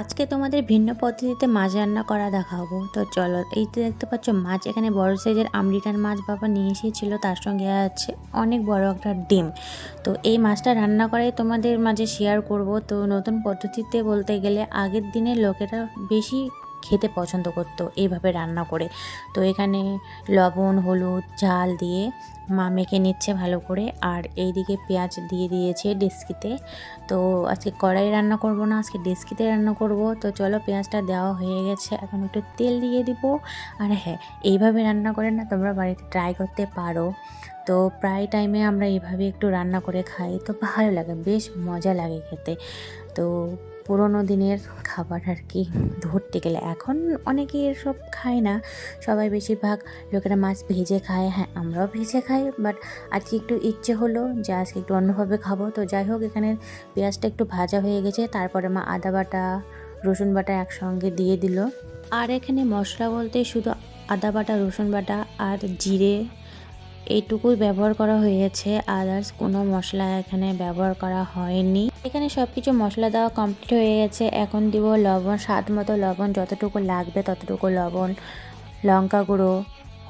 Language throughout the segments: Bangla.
আজকে তোমাদের ভিন্ন পদ্ধতিতে মাছ রান্না করা দেখাবো। তো চলো, এই তো দেখতে পাচ্ছ মাছ এখানে বড় সাইজের আমেরিকান মাছ বাবা নিয়ে এসেছিল, তার সঙ্গে আছে অনেক বড় একটা ডিম। তো এই মাছটা রান্না করাই তোমাদের মাঝে শেয়ার করব। তো নতুন পদ্ধতিতে বলতে গেলে আগের দিনে লোকেরা বেশি খেতে পছন্দ করতো এইভাবে রান্না করে। তো এখানে লবণ, হলুদ, ঝাল দিয়ে মা মেখে নিচ্ছে ভালো করে। আর এইদিকে পেঁয়াজ দিয়ে দিয়েছে ডেস্কিতে। তো আজকে কড়াই রান্না করব না, আজকে ডেস্কিতে রান্না করব। তো চলো পেঁয়াজটা দেওয়া হয়ে গেছে, এখন একটু তেল দিয়ে দিব। আর হ্যাঁ এইভাবে রান্না করে না তোমরা বাড়িতে ট্রাই করতে পারো। তো প্রায় টাইমে আমরা এইভাবে একটু রান্না করে খাই। তো ভালো লাগে, বেশ মজা লাগে খেতে। তো পুরোনো দিনের খাবার আর কি ধরতে গেলে। এখন অনেকে এসব খায় না। সবাই বেশিরভাগ লোকেরা মাছ ভেজে খায়। হ্যাঁ আমরাও ভেজে খাই বাট আজকে একটু ইচ্ছে হলো যে আজকে একটু অন্যভাবে খাব। তো যাই হোক, এখানে পেঁয়াজটা একটু ভাজা হয়ে গেছে। তারপরে মা আদা বাটা, রসুন বাটা একসঙ্গে দিয়ে দিল। আর এখানে মশলা বলতে শুধু আদা বাটা, রসুন বাটা আর জিরে এইটুকুই ব্যবহার করা হয়েছে। আদার্স কোনো মশলা এখানে ব্যবহার করা হয়নি। এখানে সব কিছু মশলা দেওয়া কমপ্লিট হয়ে গেছে। এখন দিব লবণ, স্বাদ মতো লবণ, যতটুকু লাগবে ততটুকু লবণ, লঙ্কা গুঁড়ো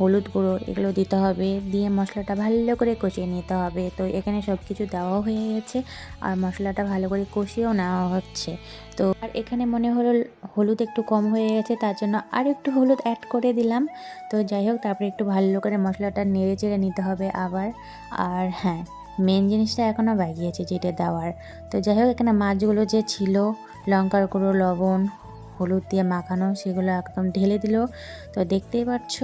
হলুদ গুঁড়ো এগুলো দিতে হবে। দিয়ে মশলাটা ভালো করে কষিয়ে নিতে হবে। তো এখানে সব কিছু দেওয়া হয়ে গেছে আর মশলাটা ভালো করে কষিয়েও নেওয়া হচ্ছে। তো আর এখানে মনে হলো হলুদ একটু কম হয়ে গেছে, তার জন্য আর একটু হলুদ অ্যাড করে দিলাম। তো যাই হোক, তারপরে একটু ভালো করে মশলাটা নেড়ে চেড়ে নিতে হবে আবার। আর হ্যাঁ মেন জিনিসটা এখনও বাকি আছে যেটা দেওয়ার। তো যাই হোক, এখানে মাছগুলো যে ছিল, লঙ্কার গুঁড়ো, লবণ হলুদ দিয়ে মাখানো, সেগুলো একদম ঢেলে দিল। তো দেখতেই পাচ্ছ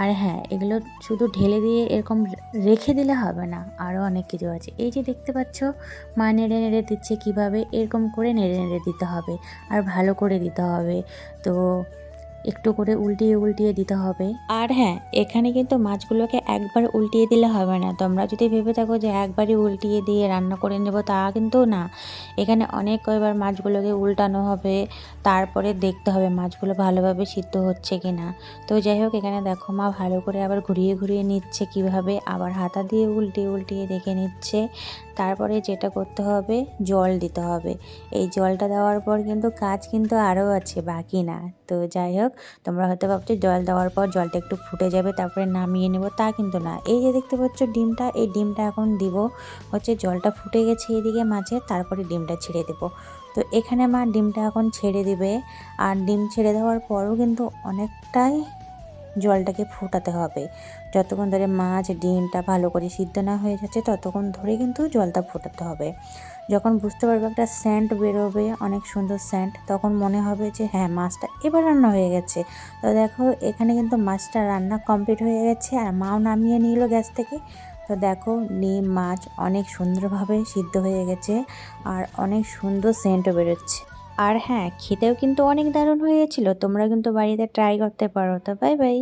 আর হ্যাঁ এগুলো শুধু ঢেলে দিয়ে এরকম রেখে দিলে হবে না আরও অনেক কিছু আছে। এই যে দেখতে পাচ্ছ, মা নেড়ে নেড়ে দিচ্ছে কীভাবে, এরকম করে নেড়ে নেড়ে দিতে হবে, আর ভালো করে দিতে হবে। তো একটু করে উল্টিয়ে উল্টিয়ে দিতে হবে। আর হ্যাঁ এখানে কিন্তু মাছগুলোকে একবার উল্টিয়ে দিলে হবে না। তোমরা যদি ভেবে থাকো যে একবারই উল্টিয়ে দিয়ে রান্না করে নেব, তা কিন্তু না। এখানে অনেক কয়বার মাছগুলোকে উল্টানো হবে, তারপরে দেখতে হবে মাছগুলো ভালোভাবে সিদ্ধ হচ্ছে কি না তো যাই হোক, এখানে দেখো মা ভালো করে আবার ঘুরিয়ে ঘুরিয়ে নিচ্ছে কীভাবে। আবার হাতা দিয়ে উল্টিয়ে উল্টিয়ে দেখে নিচ্ছে। তারপরে যেটা করতে হবে, জল দিতে হবে। এই জলটা দেওয়ার পর কিন্তু কাজ কিন্তু আরও আছে, বাকি না। তো যাই হোক, তোমরা হয়তো ভাবছ জল দেওয়ার পর জলটা একটু ফুটে যাবে, তারপরে নামিয়ে নেব, তা কিন্তু না। এই যে দেখতে পাচ্ছ ডিমটা, এই ডিমটা এখন দিব হচ্ছে জলটা ফুটে গেছে এদিকে মাঝে, তারপরে ডিমটা ছেড়ে দেবো। তো এখানে মা ডিমটা এখন ছেড়ে দিবে, আর ডিম ছেড়ে দেওয়ার পরও কিন্তু অনেকটাই জলটাকে ফোটাতে হবে। যতক্ষণ ধরে মাছ, ডিমটা ভালো করে সিদ্ধ না হয়ে যাচ্ছে, ততক্ষণ ধরে কিন্তু জলটা ফোটাতে হবে। যখন বুঝতে পারবে একটা স্যান্ট বেরোবে, অনেক সুন্দর স্যান্ট তখন মনে হবে যে হ্যাঁ মাছটা এবার রান্না হয়ে গেছে। তো দেখো, এখানে কিন্তু মাছটা রান্না কমপ্লিট হয়ে গেছে আর মাও নামিয়ে নিল গ্যাস থেকে। তো দেখো, নিম মাছ অনেক সুন্দরভাবে সিদ্ধ হয়ে গেছে আর অনেক সুন্দর সেন্টও বেরোচ্ছে। আর হ্যাঁ খেতেও কিন্তু অনেক দারুণ হয়েছিল। তোমরা কিন্তু বাড়িতে ট্রাই করতে পারো। তো বাই বাই